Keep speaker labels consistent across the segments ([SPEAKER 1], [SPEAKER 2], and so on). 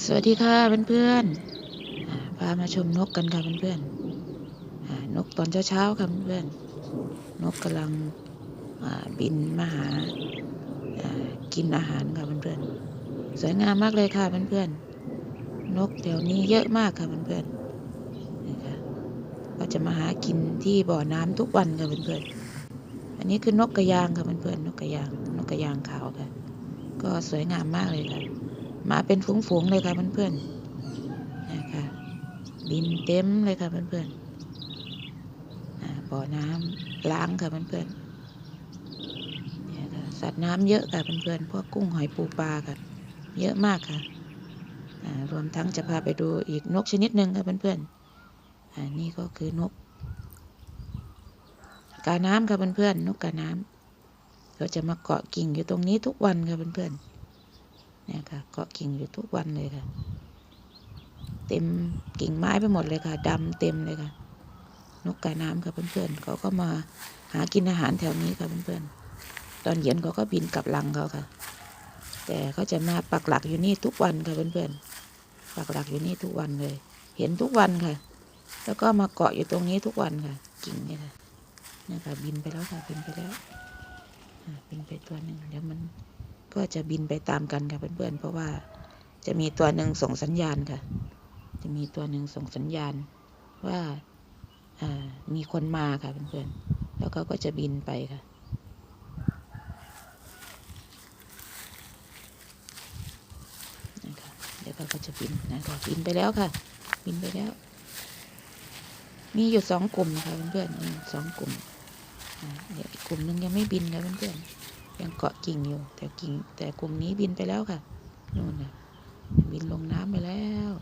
[SPEAKER 1] สวัสดีค่ะเพื่อนๆอ่าพามาชมนกกันค่ะเพื่อนๆอ่านกตอนเช้าๆค่ะเพื่อนๆนกกำลังบินมาหากินอาหารค่ะเพื่อนๆสวยงามมากเลยค่ะเพื่อนๆนกแถวนี้เยอะมากค่ะเพื่อนๆนี่ค่ะก็จะมาหากินที่บ่อน้ำทุกวันค่ะเพื่อนๆอันนี้คือนกกระยางค่ะเพื่อนๆนกกระยางนกกระยางขาวค่ะ ก็สวยงามมากเลยค่ะ มาเป็นฝูงๆเลยค่ะเพื่อนๆนะคะบินเต็มเลยค่ะเพื่อนๆอ่าบ่อน้ำล้างค่ะเพื่อนๆเนี่ยค่ะสัตว์น้ำเยอะค่ะเพื่อนๆพวกกุ้งหอยปูปลาค่ะ เยอะมากค่ะอ่ารวมทั้งจะพาไปดูอีกนกชนิดหนึ่งค่ะเพื่อนๆอ่านี่ก็คือนกกาน้ำค่ะเพื่อนๆนกกาน้ำเขาจะมาเกาะกิ่งอยู่ตรงนี้ทุกวันค่ะเพื่อนๆ เนี่ยค่ะเกาะกิ่งอยู่ทุกวันเลยค่ะ เต็มกิ่งไม้ไปหมดเลยค่ะดำเต็มเลยค่ะ นกกาน้ำค่ะเพื่อนๆเขาก็มาหากินอาหารแถวนี้ค่ะเพื่อนๆตอนเย็นเขาก็บินกลับรังเขาค่ะ แต่เขาจะมาปักหลักอยู่นี่ทุกวันค่ะเพื่อนๆปักหลักอยู่นี่ทุกวันเลย เห็นทุกวันค่ะ แล้วก็มาเกาะอยู่ตรงนี้ทุกวันค่ะ กิ่งเนี่ยค่ะเนี่ยค่ะบินไปแล้วค่ะบินไปแล้วบินไปตัวหนึ่งเดี๋ยวมัน ก็จะบินไปตามกันค่ะเพื่อนๆเพราะว่าจะมีตัวหนึ่งส่งสัญญาณค่ะ จะมีตัวหนึ่งส่งสัญญาณว่ามีคนมาค่ะเพื่อนๆแล้วเขาก็จะบินไปค่ะเดี๋ยวเขาก็จะบินนะคะบินไปแล้วค่ะ บินไปแล้ว มีอยู่สองกลุ่มนะคะเพื่อนๆสองกลุ่มเดี๋ยวอีกกลุ่มหนึงยังไม่บินค่ะเพื่อนๆ ยังเกาะกิ่งอยู่ แต่กิ่ง แต่กลุ่มนี้บินไปแล้วค่ะนู่นนะบินลงน้ำไปแล้ว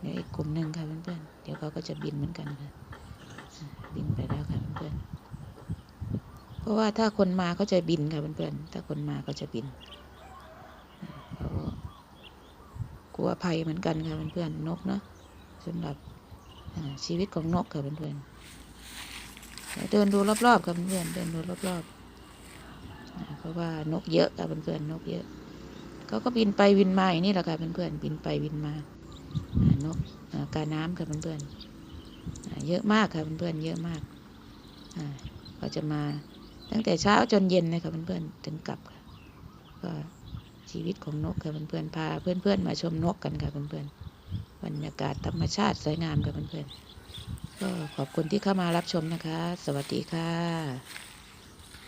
[SPEAKER 1] เดี๋ยวอีกกลุ่มหนึ่งค่ะเพื่อนๆเดี๋ยวเขาก็จะบินเหมือนกันค่ะอ่าบินไปแล้วค่ะเพื่อนๆเพราะว่าถ้าคนมาเขาจะบินค่ะเพื่อนๆถ้าคนมาเขาจะบินเขากลัวภัยเหมือนกันค่ะเพื่อนๆนกเนาะสำหรับ ชีวิตของนกค่ะเพื่อนๆเดินดูรอบๆค่ะเพื่อนๆเดินดูรอบๆเพราะว่านกเยอะค่ะเพื่อนๆนกเยอะเขาก็บินไปบินมาอย่างนี้แหละค่ะเพื่อนๆบินไปบินมานกอ่ากาน้ำค่ะเพื่อนๆเยอะมากค่ะเพื่อนๆเยอะมากก็จะมาตั้งแต่เช้าจนเย็นเลยค่ะเพื่อนๆถึงกลับค่ะก็ชีวิตของนกค่ะเพื่อนๆพาเพื่อนๆมาชมนกกันค่ะเพื่อนๆ รรยากาศธรรมชาติสวยงามกับเพื่อนๆก็ขอบคุณที่เข้ามารับชมนะคะ สวัสดีค่ะ